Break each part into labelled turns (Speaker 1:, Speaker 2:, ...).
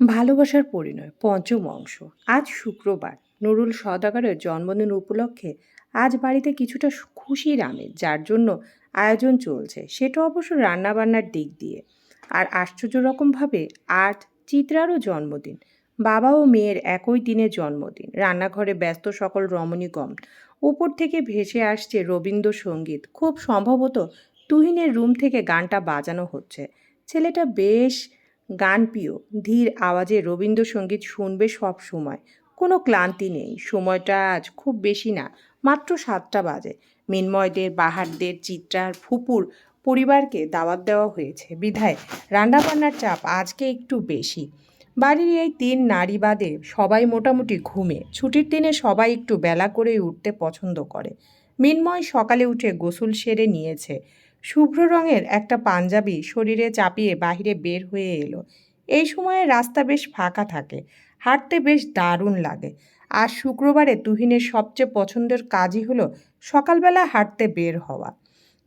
Speaker 1: ভালোবাসার পরিণয়, পঞ্চম অংশ। আজ শুক্রবার। নুরুল সদাগরের জন্মদিন উপলক্ষে আজ বাড়িতে কিছুটা খুশির আমেজ, যার জন্য আয়োজন চলছে। সেটা অবশ্য রান্নাবান্নার দিক দিয়ে। আর আশ্চর্য রকমভাবে আজ চিত্রারও জন্মদিন। বাবা ও মেয়ের একই দিনে জন্মদিন। রান্নাঘরে ব্যস্ত সকল রমণীগম উপর থেকে ভেসে আসছে রবীন্দ্রসঙ্গীত। খুব সম্ভবত তুহিনের রুম থেকে গানটা বাজানো হচ্ছে। ছেলেটা বেশ গানপ্রিয় ধীর আওয়াজে রবীন্দ্রসঙ্গীত শুনবে সব সময়। কোনো ক্লান্তি নেই। সময়টা আজ খুব বেশি না, মাত্র সাতটা বাজে। মিনময়দের, বাহারদের, চিত্রার, ফুপুর পরিবারকে দাওয়াত দেওয়া হয়েছে। বিধায় রান্নাবান্নার চাপ আজকে একটু বেশি। বাড়ির এই তিন নারী বাদে সবাই মোটামুটি ঘুমে। ছুটির দিনে সবাই একটু বেলা করেই উঠতে পছন্দ করে। মিনময় সকালে উঠে গোসল সেরে নিয়েছে। শুভ্র রঙের একটা পাঞ্জাবি শরীরে চাপিয়ে বাহিরে বের হয়ে এলো। এই সময়ে রাস্তা বেশ ফাঁকা থাকে, হাঁটতে বেশ দারুণ লাগে। আর শুক্রবারে তুহিনের সবচেয়ে পছন্দের কাজই হলো সকালবেলা হাঁটতে বের হওয়া।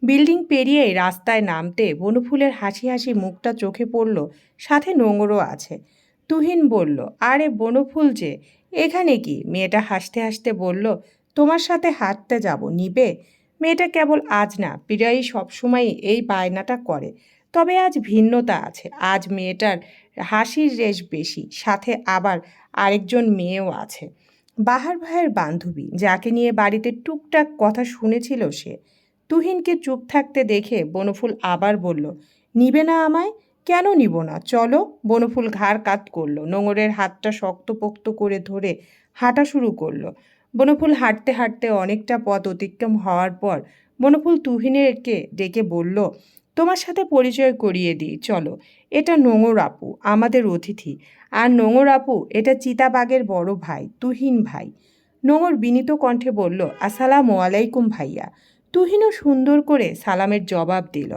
Speaker 1: বিল্ডিং পেরিয়েই রাস্তায় নামতে বনফুলের হাসি হাসি মুখটা চোখে পড়ল, সাথে নোংরও আছে। তুহিন বলল, আরে বনফুল যে, এখানে কি? মেয়েটা হাসতে হাসতে বলল, তোমার সাথে হাঁটতে যাব, নিবে? মেয়েটা কেবল আজ না, প্রায়ই সবসময়ই এই বায়নাটা করে। তবে আজ ভিন্নতা আছে। আজ মেয়েটার হাসির রেশ বেশি, সাথে আবার আরেকজন মেয়েও আছে। বাহার ভাইয়ের বান্ধবী, যাকে নিয়ে বাড়িতে টুকটাক কথা শুনেছিল সে। তুহিনকে চুপ থাকতে দেখে বনফুল আবার বলল, নিবে না আমায়? কেন নিব না? চলো। বনফুল ঘাড় কাত করল, নোঙরের হাতটা শক্তপোক্ত করে ধরে হাঁটা শুরু করল। বনফুল হাঁটতে হাঁটতে অনেকটা পথ অতিক্রম হওয়ার পর বনফুল তুহিনেরকে ডেকে বলল, তোমার সাথে পরিচয় করিয়ে দিই, চলো। এটা নোঙর আপু, আমাদের অতিথি। আর নোঙর আপু, এটা চিতাবাগের বড় ভাই, তুহিন ভাই। নোঙর বিনীত কণ্ঠে বলল, আসসালামু আলাইকুম ভাইয়া। তুহিনও সুন্দর করে সালামের জবাব দিল,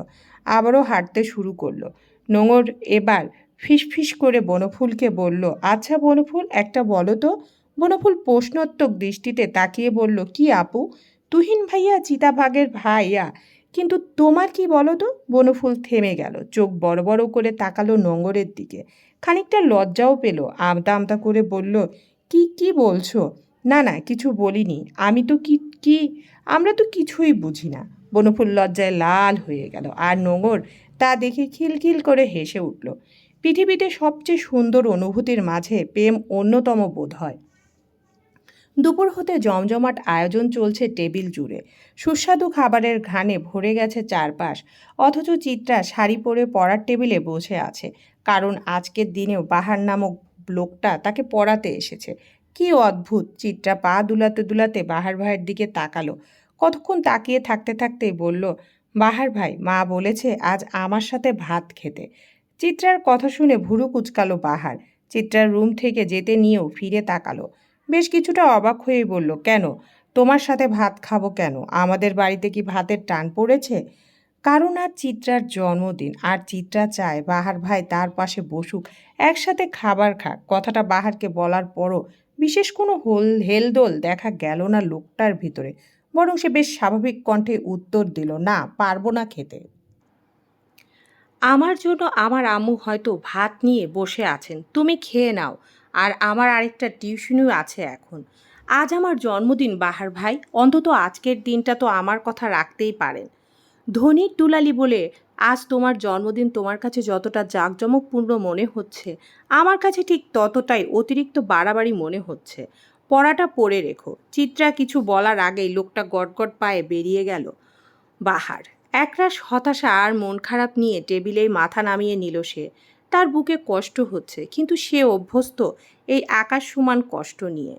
Speaker 1: আবারও হাঁটতে শুরু করল। নোঙর এবার ফিসফিস করে বনফুলকে বলল আচ্ছা বনফুল, একটা বলো তো বনফুল প্রশ্নোত্তক দৃষ্টিতে তাকিয়ে বলল, কি আপু? তুহিন ভাইয়া চিতাভাগের ভাইয়া। কিন্তু তোমার কি বলো তো বনফুল থেমে গেল, চোখ বড় বড় করে তাকালো নোঙরের দিকে। খানিকটা লজ্জাও পেল, আমতা আমতা করে বলল, কি কি বলছো? না না, কিছু বলিনি। আমি তো কি কি, আমরা তো কিছুই বুঝি না। বনফুল লজ্জায় লাল হয়ে গেল, আর নোঙর তা দেখে খিলখিল করে হেসে উঠল, পৃথিবীতে সবচেয়ে সুন্দর অনুভূতির মাঝে প্রেম অন্যতম বোধ হয়। দুপুর হতে জমজমাট আয়োজন চলছে টেবিল জুড়ে। সুস্বাদু খাবারের ঘানে ভরে গেছে চারপাশ, অথচ চিত্রা শাড়ি পরে পড়ার টেবিলে বসে আছে, কারণ আজকের দিনেও বাহার নামক লোকটা তাকে পড়াতে এসেছে। কি অদ্ভুত, চিত্রা পা দুলাতে দুলাতে বাহার ভাইয়ের দিকে তাকালো, কতক্ষণ তাকিয়ে থাকতে থাকতেই বলল, বাহার ভাই, মা বলেছে আজ আমার সাথে ভাত খেতে। চিত্রার কথা শুনে ভুরু কুচকালো বাহার, চিত্রার রুম থেকে যেতে নিয়েও ফিরে তাকালো। বেশ কিছুটা অবাক হয়েই বলল, কেন? তোমার সাথে ভাত খাব কেন? আমাদের বাড়িতে কি ভাতের টান পড়েছে? কারণ আর চিত্রার জন্মদিন, আর চিত্রা চায় বাহার ভাই তার পাশে বসুক, একসাথে খাবার খাক। কথাটা বাহারকে বলার পরও বিশেষ কোনো হোল, হেলদোল দেখা গেল না লোকটার ভিতরে, বরং সে বেশ স্বাভাবিক কণ্ঠে উত্তর দিল, না, পারব না খেতে। আমার জন্য আমার আম্মু হয়তো ভাত নিয়ে বসে আছেন, তুমি খেয়ে নাও। আর আমার আরেকটা টিউশনিও আছে এখন। আজ আমার জন্মদিন, বাহার ভাই। অন্তত আজকের দিনটা তো আমার কথা রাখতেই পারেন। ধনির দুলালি বলে, আজ তোমার জন্মদিন তোমার কাছে যতটা জাঁকজমকপূর্ণ মনে হচ্ছে, আমার কাছে ঠিক ততটাই অতিরিক্ত বাড়াবাড়ি মনে হচ্ছে। পড়াটা পড়ে রেখো। চিত্রা কিছু বলার আগেই লোকটা গটগট পায়ে বেরিয়ে গেল। বাহার, একরাশ হতাশা আর মন খারাপ নিয়ে টেবিলেই মাথা নামিয়ে নিল সে। তার বুকে কষ্ট হচ্ছে, কিন্তু সে অভ্যস্ত এই আকাশ সমান কষ্ট নিয়ে।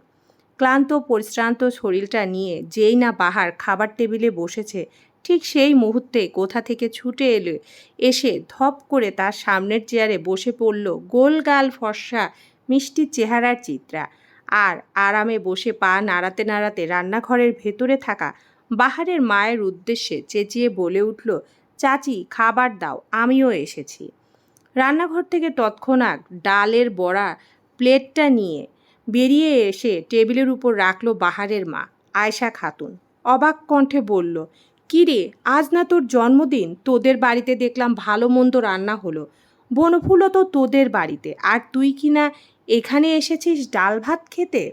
Speaker 1: ক্লান্ত, পরিশ্রান্ত শরীরটা নিয়ে যেই না বাহার খাবার টেবিলে বসেছে, ঠিক সেই মুহূর্তে কোথা থেকে ছুটে এলে, এসে ধপ করে তার সামনের চেয়ারে বসে পড়ল গোলগাল ফর্সা মিষ্টি চেহারার চিত্রা। আর আরামে বসে পা নাড়াতে নাড়াতে রান্নাঘরের ভেতরে থাকা বাহারের মায়ের উদ্দেশ্যে চেঁচিয়ে বলে উঠল, চাচি, খাবার দাও, আমিও এসেছি। রান্নাঘর থেকে তৎক্ষণাৎ ডালের বড়া, প্লেটটা নিয়ে বেরিয়ে এসে টেবিলের উপর রাখল বাহারের মা, আয়শা খাতুন। অবাক কণ্ঠে বলল কী রে আজ না তোর জন্মদিন? তোদের বাড়িতে দেখলাম ভালো মন্দ রান্না হলো। বনফুলও তো তোদের বাড়িতে। আর তুই কি না এখানে এসেছিস ডাল ভাত খেতে?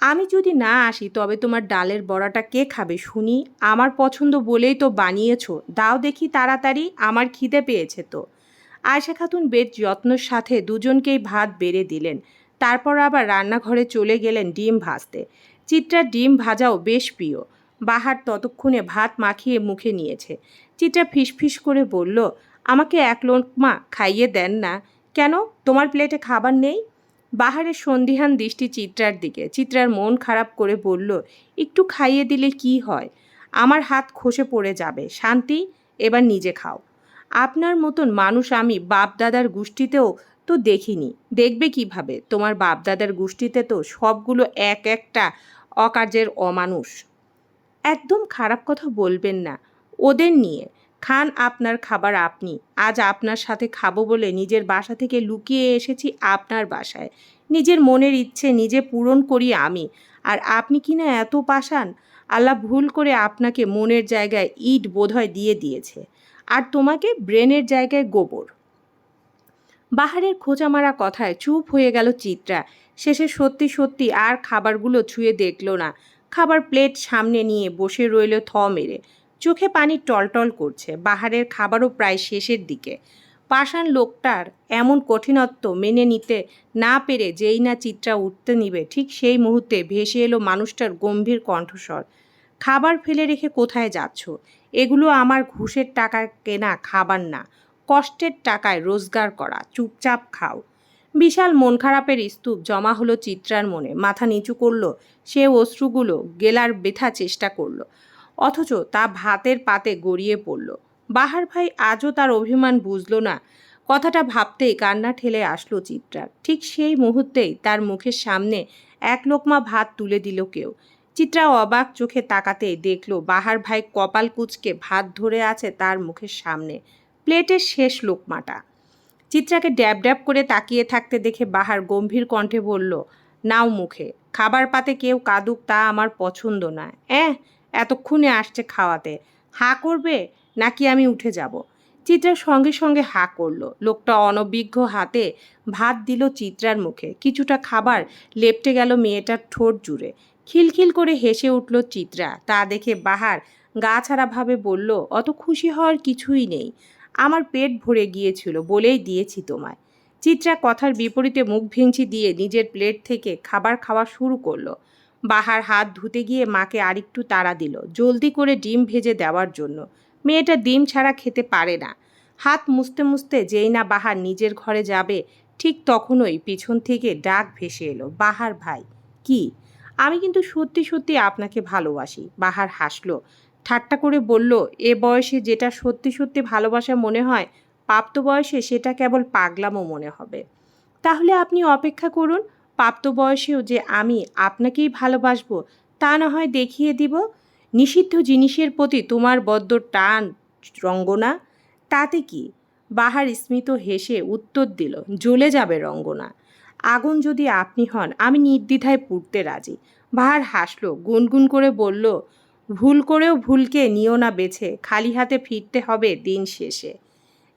Speaker 1: আমি যদি না আসি, তবে তোমার ডালের বড়াটা কে খাবে শুনি? আমার পছন্দ বলেই তো বানিয়েছো। দাও দেখি তাড়াতাড়ি, আমার খিদে পেয়েছে তো। আয়শা খাতুন বেশ যত্নের সাথে দুজনকেই ভাত বেড়ে দিলেন। তারপর আবার রান্নাঘরে চলে গেলেন ডিম ভাজতে। চিত্রার ডিম ভাজাও বেশ প্রিয়। বাহার ততক্ষণে ভাত মাখিয়ে মুখে নিয়েছে। চিত্রা ফিসফিস করে বলল, আমাকে এক লোকমা খাইয়ে দেন না। কেন? তোমার প্লেটে খাবার নেই? বাহারের সন্ধিহান দৃষ্টি চিত্রার দিকে। চিত্রার মন খারাপ করে বলল, একটু খাইয়ে দিলে কি হয়? আমার হাত খসে পড়ে যাবে। শান্তি, এবার নিজে খাও। আপনার মতন মানুষ আমি বাপ দাদার গোষ্ঠীতেও তো দেখিনি। দেখবে কীভাবে? তোমার বাপ দাদার গোষ্ঠীতে তো সবগুলো এক একটা অকার্যের অমানুষ। একদম খারাপ কথা বলবেন না। ওদের নিয়ে খান আপনার খাবার আপনি। আজ আপনার সাথে খাব বলে নিজের বাসা থেকে লুকিয়ে এসেছি আপনার বাসায়। নিজের মনের ইচ্ছে নিজে পূরণ করি আমি। আর আপনি কি না এত পাশান আল্লাহ ভুল করে আপনাকে মনের জায়গায় ইট বোধহয় দিয়ে দিয়েছে। আর তোমাকে ব্রেনের জায়গায় গোবর। বাহারের খোঁচা মারা কথায় চুপ হয়ে গেল চিত্রা। শেষে সত্যি সত্যি আর খাবারগুলো ছুঁয়ে দেখল না। খাবার প্লেট সামনে নিয়ে বসে রইল থ মেরে। চোখে পানি টলটল করছে। বাহারের খাবারও প্রায় শেষের দিকে। পাষাণ লোকটার এমন কঠিনত্ব মেনে নিতে না পেরে যেই না চিত্রা উঠতে নিবে, ঠিক সেই মুহূর্তে ভেসে এলো মানুষটার গম্ভীর কণ্ঠস্বর। খাবার ফেলে রেখে কোথায় যাচ্ছ? এগুলো আমার ঘুষের টাকা কেনা খাবার না, কষ্টের টাকায় রোজগার করা, চুপচাপ খাও। বিশাল মন খারাপের স্তূপ জমা হলো চিত্রার মনে, মাথা নিচু করল, সে অশ্রুগুলো গেলার বেথা চেষ্টা করল, অথচ তা ভাতের পাতে গড়িয়ে পড়ল। বাহার ভাই আজও তার অভিমান বুঝল না, কথাটা ভাবতেই কান্না ঠেলে আসলো চিত্রার। ঠিক সেই মুহূর্তেই তার মুখের সামনে এক লোকমা ভাত তুলে দিল কেউ। চিত্রা অবাক চোখে তাকাতেই দেখল, বাহার ভাই কপাল কুচকে ভাত ধরে আছে তার মুখের সামনে। প্লেটের শেষ লোকমাটা। চিত্রাকে ড্যাব ড্যাব করে তাকিয়ে থাকতে দেখে বাহার গম্ভীর কণ্ঠে বলল, নাও মুখে, খাবার পাতে কেউ কাদুক তা আমার পছন্দ না অ্যাঁ, এতক্ষণে আসছে খাওয়াতে। হা করবে নাকি আমি উঠে যাব? চিত্রার সঙ্গে সঙ্গে হা করল। লোকটা অনভিজ্ঞ হাতে ভাত দিল চিত্রার মুখে। কিছুটা খাবার লেপটে গেল মেয়েটার ঠোঁট জুড়ে। খিলখিল করে হেসে উঠল চিত্রা। তা দেখে বাহার গা ছাড়াভাবে বলল, অত খুশি হওয়ার কিছুই নেই। আমার পেট ভরে গিয়েছিল বলেই দিয়েছি তোমায়। চিত্রা কথার বিপরীতে মুখ ভেঙচি দিয়ে নিজের প্লেট থেকে খাবার খাওয়া শুরু করল। বাহার হাত ধুতে গিয়ে মাকে আরেকটু তাড়া দিল, জলদি করে ডিম ভেজে দেওয়ার জন্য। মেয়েটা ডিম ছাড়া খেতে পারে না। হাত মুছতে মুছতে যেই না বাহার নিজের ঘরে যাবে, ঠিক তখনই পিছন থেকে ডাক ভেসে এলো, বাহার ভাই, কি? আমি কিন্তু সত্যি সত্যি আপনাকে ভালোবাসি। বাহার হাসলো, ঠাট্টা করে বলল, এ বয়সে যেটা সত্যি সত্যি ভালোবাসা মনে হয় প্রাপ্ত বয়সে সেটা কেবল পাগলামও মনে হবে। তাহলে আপনি অপেক্ষা করুন প্রাপ্ত বয়সেও যে আমি আপনাকেই ভালোবাসবো, তা না হয় দেখিয়ে দিব। নিষিদ্ধ জিনিসের প্রতি তোমার বদ্ধ টান, রঙ্গনা। তাতে কি? বাহার স্মিত হেসে উত্তর দিল, জ্বলে যাবে রঙ্গনা। আগুন যদি আপনি হন, আমি নির্দ্বিধায় পুড়তে রাজি। বাহার হাসলো, গুনগুন করে বলল, ভুল করেও ভুলকে নিও না বেছে, খালি হাতে ফিরতে হবে দিন শেষে।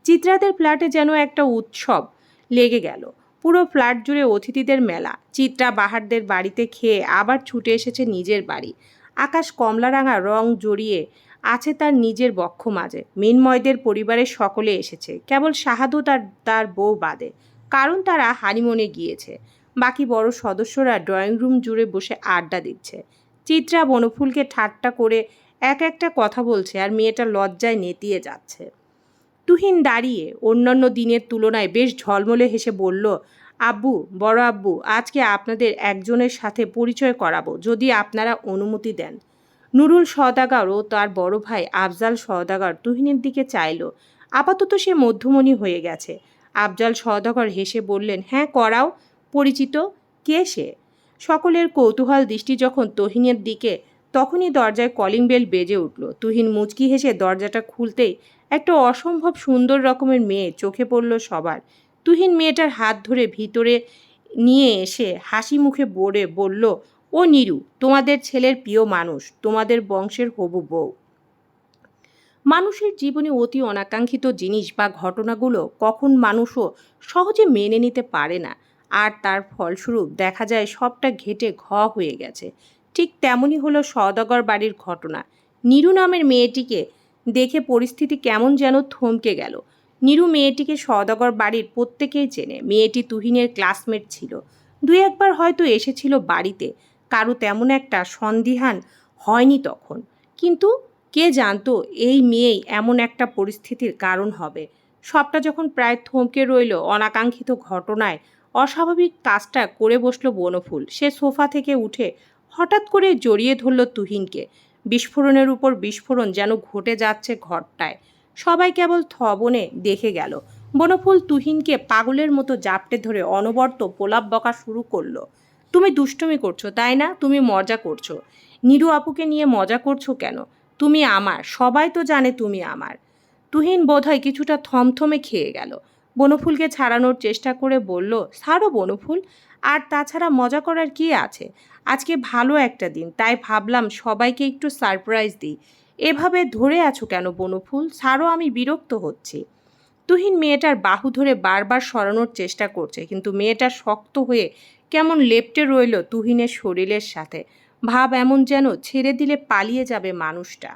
Speaker 1: চিত্রাদের ফ্ল্যাটে যেন একটা উৎসব লেগে গেল। পুরো ফ্ল্যাট জুড়ে অতিথিদের মেলা। চিত্রা বাহারদের বাড়িতে খেয়ে আবার ছুটে এসেছে নিজের বাড়ি। আকাশ কমলারাঙা রং জড়িয়ে আছে তার নিজের বক্ষ মাঝে। মিনময়দের পরিবারের সকলে এসেছে। কেবল শাহাদু তার তার বউ বাদে। কারণ তারা হানিমনে গিয়েছে। বাকি বড় সদস্যরা ড্রয়িং রুম জুড়ে বসে আড্ডা দিচ্ছে। চিত্রা বনফুলকে ঠাট্টা করে এক একটা কথা বলছে আর মেয়েটা লজ্জায় নেতিয়ে যাচ্ছে। তুহিন দাঁড়িয়ে অন্যান্য দিনের তুলনায় বেশ ঝলমলে হেসে বলল, আব্বু, বড় আব্বু, আজকে আপনাদের একজনের সাথে পরিচয় করাবো, যদি আপনারা অনুমতি দেন। নুরুল সওদাগর ও তার বড় ভাই আফজাল সওদাগর তুহিনের দিকে চাইল। আপাতত সে মধ্যমণি হয়ে গেছে। আফজাল সওদাগর হেসে বললেন হ্যাঁ করাও। পরিচিত? কে সে? সকলের কৌতূহল, দৃষ্টি যখন তহিনের দিকে, তখনই দরজায় কলিং বেল বেজে উঠল। তুহিন মুচকি হেসে দরজাটা খুলতেই একটা অসম্ভব সুন্দর রকমের মেয়ে চোখে পড়ল সবার। তুহিন মেয়েটার হাত ধরে ভিতরে নিয়ে এসে হাসি মুখে বলে, বলল, ও নিরু, তোমাদের ছেলের প্রিয় মানুষ, তোমাদের বংশের হবু বউ। মানুষের জীবনে অতি অনাকাঙ্ক্ষিত জিনিস বা ঘটনাগুলো কখন মানুষও সহজে মেনে নিতে পারে না। আর তার ফলস্বরূপ দেখা যায় সবটা ঘেটে ঘ হয়ে গেছে। ঠিক তেমনই হলো সওদাগর বাড়ির ঘটনা। নিরু নামের মেয়েটিকে দেখে পরিস্থিতি কেমন যেন থমকে গেল। নিরু মেয়েটিকে সওদাগর বাড়ির প্রত্যেকেই চেনে। মেয়েটি তুহিনের ক্লাসমেট ছিল। দুই একবার হয়তো এসেছিল বাড়িতে। কারও তেমন একটা সন্দিহান হয়নি তখন। কিন্তু কে জানতো এই মেয়েই এমন একটা পরিস্থিতির কারণ হবে? সবটা যখন প্রায় থমকে রইল অনাকাঙ্ক্ষিত ঘটনায়, অস্বাভাবিক কাজটা করে বসল বনফুল। সে সোফা থেকে উঠে হঠাৎ করে জড়িয়ে ধরল তুহিনকে। বিস্ফোরণের উপর বিস্ফোরণ যেন ঘটে যাচ্ছে ঘরটায়। সবাই কেবল থবনে দেখে গেল। বনফুল তুহিনকে পাগলের মতো জাপটে ধরে অনবর্ত পোলাপ বকা শুরু করল। তুমি দুষ্টুমি করছ, তাই না? তুমি মজা করছ। নিরু আপুকে নিয়ে মজা করছ কেন? তুমি আমার, সবাই তো জানে তুমি আমার। তুহিন বোধহয় কিছুটা থমথমে খেয়ে গেল। বনফুলকে ছাড়ানোর চেষ্টা করে বলল, ছাড়ো বনফুল, আর তাছাড়া মজা করার কি আছে? আজকে ভালো একটা দিন, তাই ভাবলাম সবাইকে একটু সারপ্রাইজ দিই। এভাবে ধরে আছো কেন বনফুল? ছাড়ো, আমি বিরক্ত হচ্ছি। তুহিন মেয়েটার বাহু ধরে বারবার সরানোর চেষ্টা করছে, কিন্তু মেয়েটা শক্ত হয়ে কেমন লেপটে রইল তুহিনের শরীরের সাথে। ভাব এমন যেন ছেড়ে দিলে পালিয়ে যাবে মানুষটা।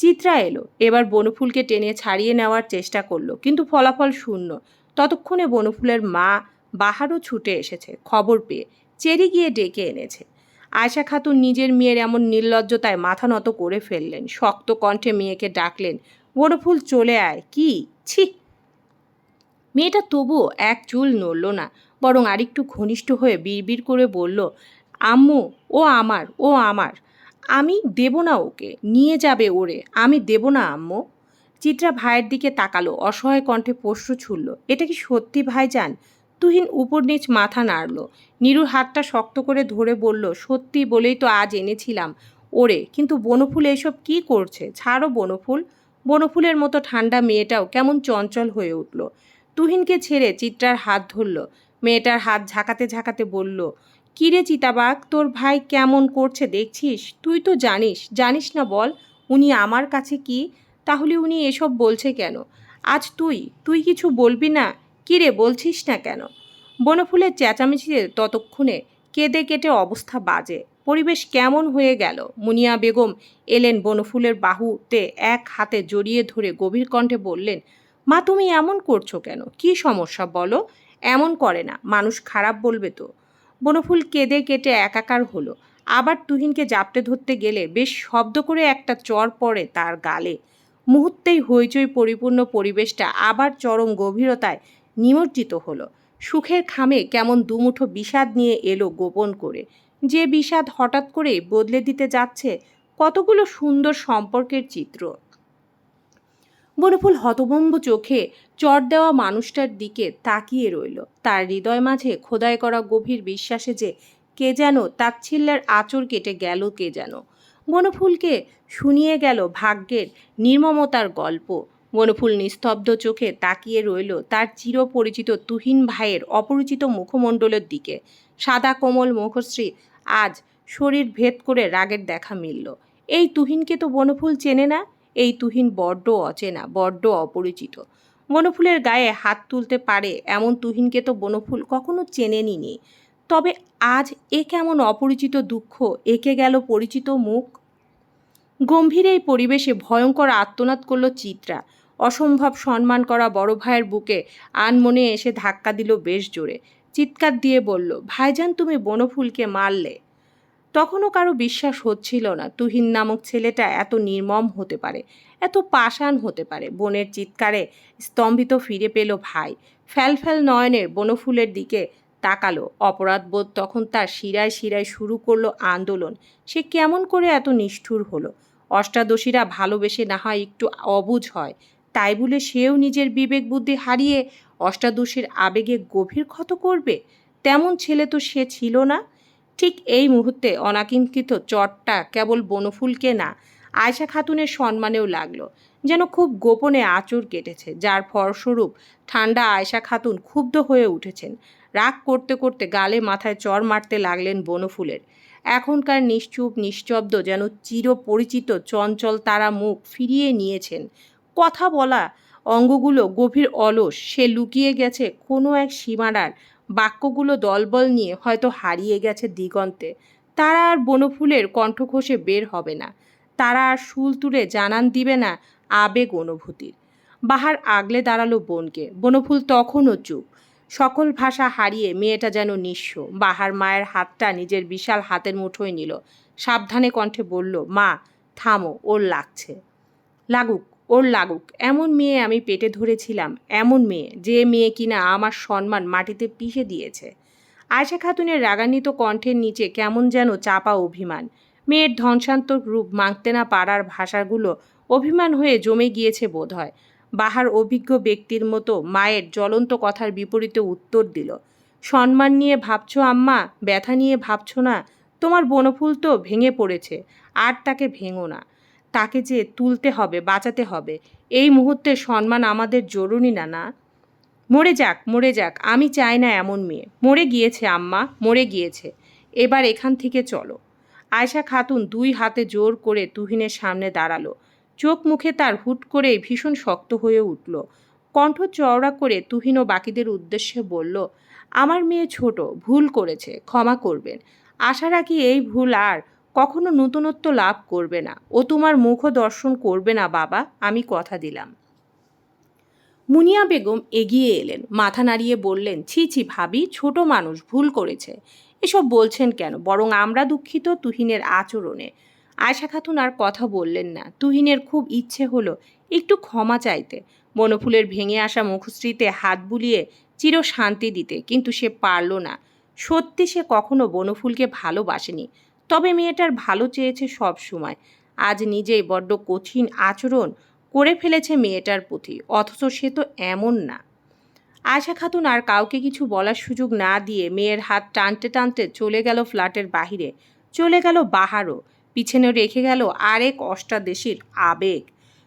Speaker 1: চিত্রা এলো, এবার বনফুলকে টেনে ছাড়িয়ে নেওয়ার চেষ্টা করল, কিন্তু ফলাফল শূন্য। ততক্ষণে বনফুলের মা বাহারও ছুটে এসেছে, খবর পেয়ে চেরি গিয়ে ডেকে এনেছে। আয়শা খাতুন নিজের মেয়ের এমন নির্লজ্জতায় মাথা নত করে ফেললেন, শক্ত কণ্ঠে মেয়েকে ডাকলেন, বনফুল চলে আয়, কি? ছি! মেয়েটা তবুও এক চুল নড়ল না, বরং আরেকটু ঘনিষ্ঠ হয়ে বিড়বিড় করে বলল আম্মু, ও আমার ও আমার। আমি দেব না ওকে, নিয়ে যাবে ওরে। আমি দেব না আম্মু। চিত্রা ভাইয়ের দিকে তাকালো, অসহায় কণ্ঠে পোষ্য ছুড়ল, এটা কি সত্যি ভাই ভাইজান? তুহিন উপর নিচ মাথা নাড়ল, নিরুর হাতটা শক্ত করে ধরে বলল, সত্যি বলেই তো আজ এনেছিলাম ওরে, কিন্তু বনফুল এসব কি করছে? ছাড়ো বনফুল। বনফুলের মতো ঠান্ডা মেয়েটাও কেমন চঞ্চল হয়ে উঠল। তুহিনকে ছেড়ে চিত্রার হাত ধরল, মেয়েটার হাত ঝাঁকাতে ঝাঁকাতে বলল কিরে চিতাবাগ তোর ভাই কেমন করছে দেখছিস? তুই তো জানিস জানিস না বল, উনি আমার কাছে কি? তাহলে উনি এসব বলছে কেন? আজ তুই তুই কিছু বলবি না? কিরে বলছিস না কেন? বনফুলের চেঁচামেচিতে ততক্ষণে কেঁদে কেটে অবস্থা বাজে। পরিবেশ কেমন হয়ে গেল? মুনিয়া বেগম এলেন বনফুলের বাহুতে এক হাতে জড়িয়ে ধরে গভীর কণ্ঠে বললেন, মা, তুমি এমন করছ কেন? কি সমস্যা বলো? এমন করে না, মানুষ খারাপ বলবে তো। বনফুল কেঁদে কেটে একাকার হলো। আবার তুহিনকে জাপটে ধরতে গেলে বেশ শব্দ করে একটা চর পড়ে তার গালে। মুহূর্তেই হইচই পরিপূর্ণ পরিবেশটা আবার চরম গভীরতায় নিমজ্জিত হলো। সুখের খামে কেমন দুমুঠো বিষাদ নিয়ে এলো গোপন করে। যে বিষাদ হঠাৎ করে বদলে দিতে যাচ্ছে কতগুলো সুন্দর সম্পর্কের চিত্র। বনফুল হতভম্ব চোখে চট দেওয়া মানুষটার দিকে তাকিয়ে রইল। তার হৃদয় মাঝে খোদাই করা গভীর বিশ্বাসে যে কে যেন তাচ্ছিল্যের আঁচড় কেটে গেল কে যেন। বনফুলকে শুনিয়ে গেল ভাগ্যের নির্মমতার গল্প। বনফুল নিস্তব্ধ চোখে তাকিয়ে রইল তার চিরপরিচিত তুহিন ভাইয়ের অপরিচিত মুখমণ্ডলের দিকে। সাদা কোমল মুখশ্রী আজ শরীর ভেদ করে রাগের দেখা মিলল। এই তুহিনকে তো বনফুল চেনে না? এই তুহিন বড্ড অচেনা, বড্ড অপরিচিত। বনফুলের গায়ে হাত তুলতে পারে এমন তুহিনকে তো বনফুল কখনো চেনেনি নি। তবে আজ এ কেমন অপরিচিত দুঃখ, একে গেল পরিচিত মুখ? গম্ভীর এই পরিবেশে ভয়ঙ্কর আত্মনাদ করল চিত্রা। অসম্ভব সম্মান করা বড় ভাইয়ের বুকে আনমনে এসে ধাক্কা দিল বেশ জোরে। চিৎকার দিয়ে বলল, ভাইজান, তুমি বনফুলকে মারলে। তখনও কারও বিশ্বাস হচ্ছিল না। তুহিন নামক ছেলেটা এত নির্মম হতে পারে, এত পাষাণ হতে পারে। বোনের চিৎকারে স্তম্ভিত ফিরে পেল ভাই। ফ্যাল ফ্যাল নয়নের বনফুলের দিকে তাকালো। অপরাধবোধ তখন তার শিরায় শিরায় শুরু করল আন্দোলন। সে কেমন করে এত নিষ্ঠুর হলো? অষ্টাদশীরা ভালোবেসে না হয় একটু অবুঝ হয়। তাই বলে সেও নিজের বিবেক বুদ্ধি হারিয়ে অষ্টাদশীর আবেগে গভীর ক্ষত করবে? তেমন ছেলে তো সে ছিল না। ঠিক এই মুহূর্তে অনাকিঙ্কিত চটটা কেবল বনফুলকে না, আয়শা খাতুনের সম্মানেও লাগল, যেন খুব গোপনে আঁচড় কেটেছে, যার ফলস্বরূপ ঠান্ডা আয়শা খাতুন ক্ষুব্ধ হয়ে উঠেছেন। রাগ করতে করতে গালে মাথায় চর মারতে লাগলেন বনফুলের। এখনকার নিশ্চুপ, নিশ্চব্দ যেন চিরপরিচিত চঞ্চল তারা মুখ ফিরিয়ে নিয়েছেন। কথা বলা অঙ্গগুলো গভীর অলস, সে লুকিয়ে গেছে কোনো এক সীমানার বাক্যগুলো দলবল নিয়ে হয়তো হারিয়ে গেছে দিগন্তে। তারা আর বনফুলের কণ্ঠ কণ্ঠঘোষে বের হবে না। তারা আর শুল তুলে জানান দিবে না আবেগ অনুভূতির। বাহার আগলে দাঁড়াল বোনকে। বনফুল তখনও চুপ। সকল ভাষা হারিয়ে মেয়েটা যেন নিঃস্ব। বাহার মায়ের হাতটা নিজের বিশাল হাতের মুঠোয় নিল। সাবধানে কণ্ঠে বলল, মা, থামো, ওর লাগছে। লাগুক। ওর লাগুক। এমন মেয়ে আমি পেটে ধরেছিলাম, এমন মেয়ে, যে মেয়ে কিনা আমার সম্মান মাটিতে পিষে দিয়েছে। আয়সা খাতুনের রাগান্বিত কণ্ঠের নিচে কেমন যেন চাপা অভিমান। মেয়ের ধনশান্তক রূপ মাংতে না পারার ভাষাগুলো অভিমান হয়ে জমে গিয়েছে বোধ হয় বাহার অভিজ্ঞ ব্যক্তির মতো মায়ের জ্বলন্ত কথার বিপরীতে উত্তর দিল, সম্মান নিয়ে ভাবছ আম্মা, ব্যথা নিয়ে ভাবছ না, তোমার বনফুল তো ভেঙে পড়েছে, আর তাকে ভেঙো না। তাকে যে তুলতে হবে, বাঁচাতে হবে, এই মুহূর্তে সম্মান আমাদের জরুরি না না? মরে যাক মরে যাক, আমি চাই না এমন মেয়ে। মরে গিয়েছে, আম্মা, মরে গিয়েছে। এবার এখান থেকে চলো। আয়শা খাতুন দুই হাতে জোর করে তুহিনের সামনে দাঁড়াল। চোখ মুখে তার হুট করে ভীষণ শক্ত হয়ে উঠল। কণ্ঠ চওড়া করে তুহিন ও বাকিদের উদ্দেশ্যে বলল, আমার মেয়ে ছোট, ভুল করেছে, ক্ষমা করবেন। আশা রাখি এই ভুল আর কখনো নতুনত্ব লাভ করবে না। ও তোমার মুখ দর্শন করবে না, বাবা, আমি কথা দিলাম। মুনিয়া বেগম এগিয়ে এলেন, মাথা নাড়িয়ে বললেন, ছি ছি, ভাবি, ছোট মানুষ, ভুল করেছে। এসব বলছেন কেন? বরং আমরা দুঃখিত তুহিনের আচরণে। আয়শা খাতুন আর কথা বললেন না। তুহিনের খুব ইচ্ছে হলো একটু ক্ষমা চাইতে। বনফুলের ভেঙে আসা মুখশ্রীতে হাত বুলিয়ে চির শান্তি দিতে, কিন্তু সে পারল না। সত্যি সে কখনো বনফুলকে ভালোবাসেনি। তবে মেয়েটার ভালো চেয়েছে সব সময়। আজ নিজেই বড্ড কঠিন আচরণ করে ফেলেছে মেয়েটার প্রতি, অথচ সে তো এমন না। আয়শা খাতুন আর কাউকে কিছু বলার সুযোগ না দিয়ে মেয়ের হাত টানতে টানতে চলে গেল ফ্ল্যাটের বাহিরে। চলে গেল বাহারও পিছনে রেখে গেল আরেক অষ্টাদেশীর আবেগ।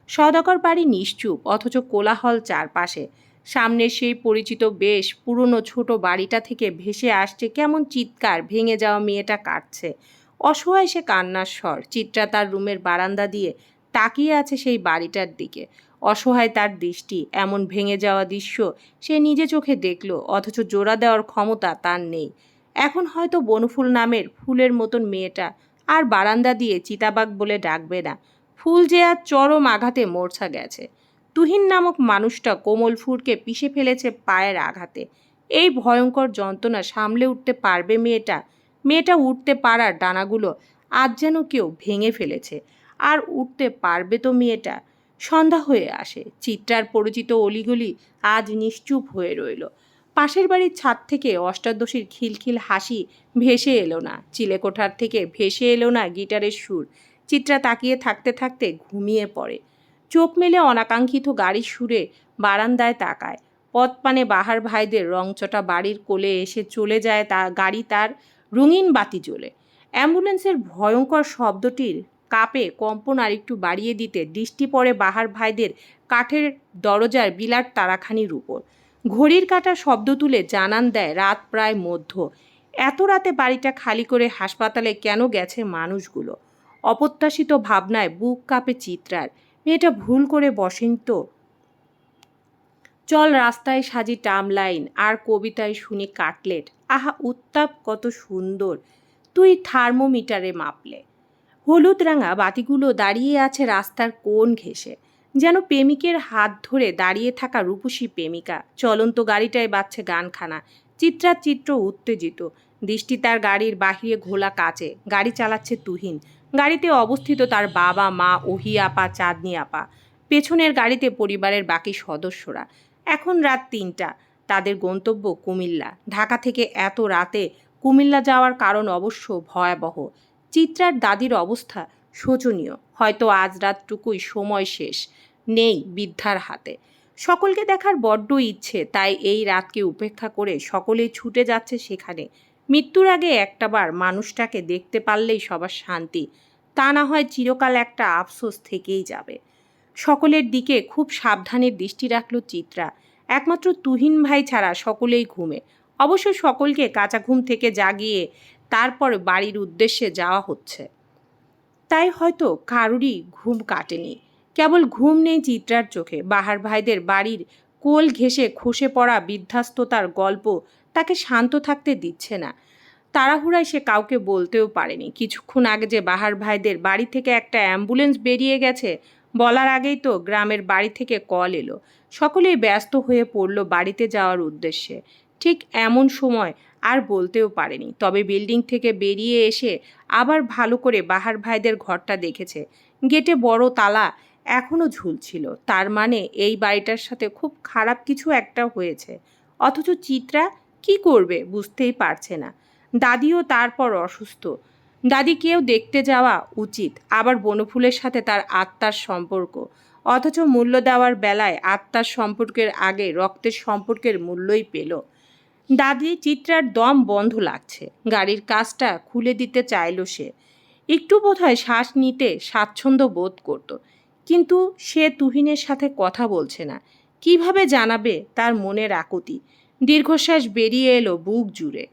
Speaker 1: সদাকর বাড়ি নিশ্চুপ, অথচ কোলাহল চারপাশে। সামনের সেই পরিচিত বেশ পুরনো ছোট বাড়িটা থেকে ভেসে আসছে, কেমন চিৎকার, ভেঙে যাওয়া মেয়েটা কাটছে। অসহায় সে কান্নার স্বর। চিত্রা তার রুমের বারান্দা দিয়ে তাকিয়ে আছে সেই বাড়িটার দিকে। অসহায় তার দৃষ্টি, এমন ভেঙে যাওয়া দৃশ্য সে নিজে চোখে দেখল, অথচ জোড়া দেওয়ার ক্ষমতা তার নেই। এখন হয়তো বনফুল নামের ফুলের মতন মেয়েটা আর বারান্দা দিয়ে চিতাবাগ বলে ডাকবে না। ফুল যে আর চরম আঘাতে মূর্ছা গেছে। তুহিন নামক মানুষটা কোমল ফুরকে পিষে ফেলেছে পায়ের আঘাতে। এই ভয়ঙ্কর যন্ত্রণা সামলে উঠতে পারবে মেয়েটা? মেয়েটা উঠতে পারার ডানাগুলো আজ যেন কেউ ভেঙে ফেলেছে। আর উঠতে পারবে তো মেয়েটা? সন্ধ্যা হয়ে আসে। চিত্রার পরিচিত অলিগুলি আজ নিশ্চুপ হয়ে রইল। পাশের বাড়ির ছাদ থেকে অষ্টাদশীর খিলখিল হাসি ভেসে এলো না। চিলেকোঠার থেকে ভেসে এলো না গিটারের সুর। চিত্রা তাকিয়ে থাকতে থাকতে ঘুমিয়ে পড়ে। চোখ মেলে অনাকাঙ্ক্ষিত গাড়ির সুরে বারান্দায় তাকায়। পথপানে বাহার ভাইদের রংচটা বাড়ির কোলে এসে চলে যায় তা, গাড়ি তার রঙিন বাতি জ্বলে। অ্যাম্বুলেন্সের ভয়ঙ্কর শব্দটির কাপে কম্পন আরেকটু বাড়িয়ে দিতে দৃষ্টি পড়ে বাহার ভাইদের কাঠের দরজার বিলাট তারাখানির উপর ঘড়ির কাটা শব্দ তুলে জানান দেয় রাত প্রায় মধ্য। এত রাতে বাড়িটা খালি করে হাসপাতালে কেন গেছে মানুষগুলো? অপ্রত্যাশিত ভাবনায় বুক কাঁপে চিত্রার। মেয়েটা ভুল করে বসেন তো। চল রাস্তায় সাজি টাম লাইন, আর কবিতায় শুনি কাটলেট। আহা, উত্তাপ কত সুন্দর। তুই থার্মোমিটারে মাপলে। হলুদ রাঙা বাতিগুলো দাঁড়িয়ে আছে রাস্তার কোন ঘেসে যেন প্রেমিকের হাত ধরে দাঁড়িয়ে থাকা রূপসী প্রেমিকা। চলন্ত গাড়িটায় বাজছে গানখানা। চিত্রার চিত্র উত্তেজিত। দৃষ্টি তার গাড়ির বাহিরে ঘোলা কাচে। গাড়ি চালাচ্ছে তুহিন। গাড়িতে অবস্থিত তার বাবা, মা, ওহি, আপা, চাঁদনি আপা। পেছনের গাড়িতে পরিবারের বাকি সদস্যরা। এখন রাত তিনটা। তাদের গন্তব্য কুমিল্লা। ঢাকা থেকে এত রাতে কুমিল্লা যাওয়ার কারণ অবশ্য ভয়াবহ। চিত্রার দাদির অবস্থা শোচনীয়। হয়তো আজ রাতটুকুই সময় শেষ। নেই বৃদ্ধার হাতে। সকলকে দেখার বড্ড ইচ্ছে, তাই এই রাতকে উপেক্ষা করে সকলেই ছুটে যাচ্ছে সেখানে। মৃত্যুর আগে একটাবার মানুষটাকে দেখতে পারলেই সবার শান্তি। তা না হয় চিরকাল একটা আফসোস থেকেই যাবে। সকলের দিকে খুব সাবধানের দৃষ্টি রাখল চিত্রা। একমাত্র তুহিন ভাই ছাড়া সকলেই ঘুমে। অবশ্য সকলকে কাঁচা ঘুম থেকে জাগিয়ে তারপর বাড়ির উদ্দেশ্যে যাওয়া হচ্ছে। তাই হয়তো কারুরই ঘুম কাটেনি। কেবল ঘুম নেই চিত্রার চোখে। বাহার ভাইদের বাড়ির কোল ঘেঁষে খসে পড়া বিধ্বস্ততার গল্প তাকে শান্ত থাকতে দিচ্ছে না। তাড়াহুড়ায় সে কাউকে বলতেও পারেনি। কিছুক্ষণ আগে যে বাহার ভাইদের বাড়ি থেকে একটা অ্যাম্বুলেন্স বেরিয়ে গেছে বলার আগেই তো গ্রামের বাড়ি থেকে কল এলো। সকলেই ব্যস্ত হয়ে পড়ল বাড়িতে যাওয়ার উদ্দেশ্যে। ঠিক এমন সময় আর বলতেও পারেনি, তবে বিল্ডিং থেকে বেরিয়ে এসে আবার ভালো করে বাহার ভাইদের ঘরটা দেখেছে। গেটে বড় তালা এখনও ঝুলছিল, তার মানে এই বাড়িটার সাথে খুব খারাপ কিছু একটা হয়েছে। অথচ চিত্রা কি করবে বুঝতেই পারছে না। দাদিও তারপর অসুস্থ। দাদিকেও দেখতে যাওয়া উচিত, আবার বনফুলের সাথে তার আত্মার সম্পর্ক। অথচ মূল্য দেওয়ার বেলায় আত্মার সম্পর্কের আগে রক্তের সম্পর্কের মূল্যই পেল। দাদি চিত্রার দম বন্ধ লাগছে, গাড়ির কাজটা খুলে দিতে চাইল সে। একটু বোধহয় শ্বাস নিতে স্বাচ্ছন্দ্য বোধ করত, কিন্তু সে তুহিনের সাথে কথা বলছে না। কীভাবে জানাবে তার মনের আকুতি? দীর্ঘশ্বাস বেরিয়ে এলো বুক জুড়ে।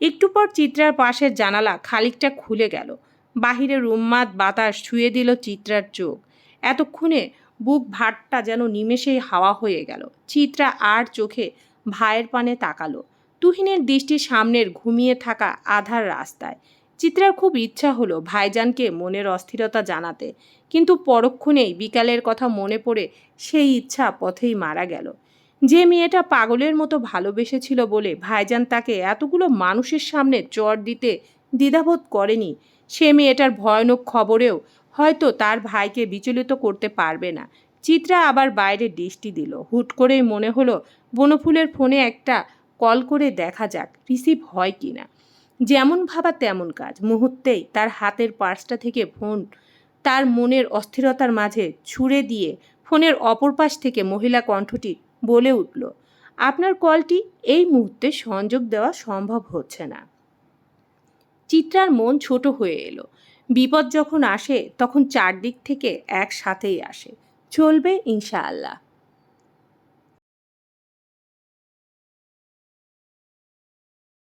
Speaker 1: একটু পর চিত্রার পাশের জানালা খালিকটা খুলে গেল। বাহিরে রুম্মাদ বাতাস ছুঁয়ে দিল চিত্রার চোখ। এতক্ষণে বুক ভাটটা যেন নিমেষেই হাওয়া হয়ে গেল। চিত্রা আর চোখে ভাইয়ের পানে তাকালো। তুহিনের দৃষ্টি সামনের ঘুমিয়ে থাকা আধার রাস্তায়। চিত্রার খুব ইচ্ছা হলো ভাইজানকে মনের অস্থিরতা জানাতে। কিন্তু পরক্ষণেই বিকালের কথা মনে পড়ে সেই ইচ্ছা পথেই মারা গেল। যে মেয়েটা পাগলের মতো ভালোবেসেছিল বলে ভাইজান তাকে এতগুলো মানুষের সামনে চর দিতে দ্বিধাবোধ করেনি, সে মেয়েটার ভয়ানক খবরেও হয়তো তার ভাইকে বিচলিত করতে পারবে না। চিত্রা আবার বাইরে দৃষ্টি দিল। হুট করেই মনে হলো, বনফুলের ফোনে একটা কল করে দেখা যাক, রিসিভ হয় কি না যেমন ভাবা তেমন কাজ। মুহূর্তেই তার হাতের পার্সটা থেকে ফোন তার মনের অস্থিরতার মাঝে ছুঁড়ে দিয়ে ফোনের অপর পাশ থেকে মহিলা কণ্ঠটি বলে উঠল, আপনার কলটি এই মুহূর্তে সংযোগ দেওয়া সম্ভব হচ্ছে না। চিত্রার মন ছোট হয়ে এলো। বিপদ যখন আসে, তখন চারদিক থেকে একসাথেই আসে। চলবে ইনশাআল্লাহ।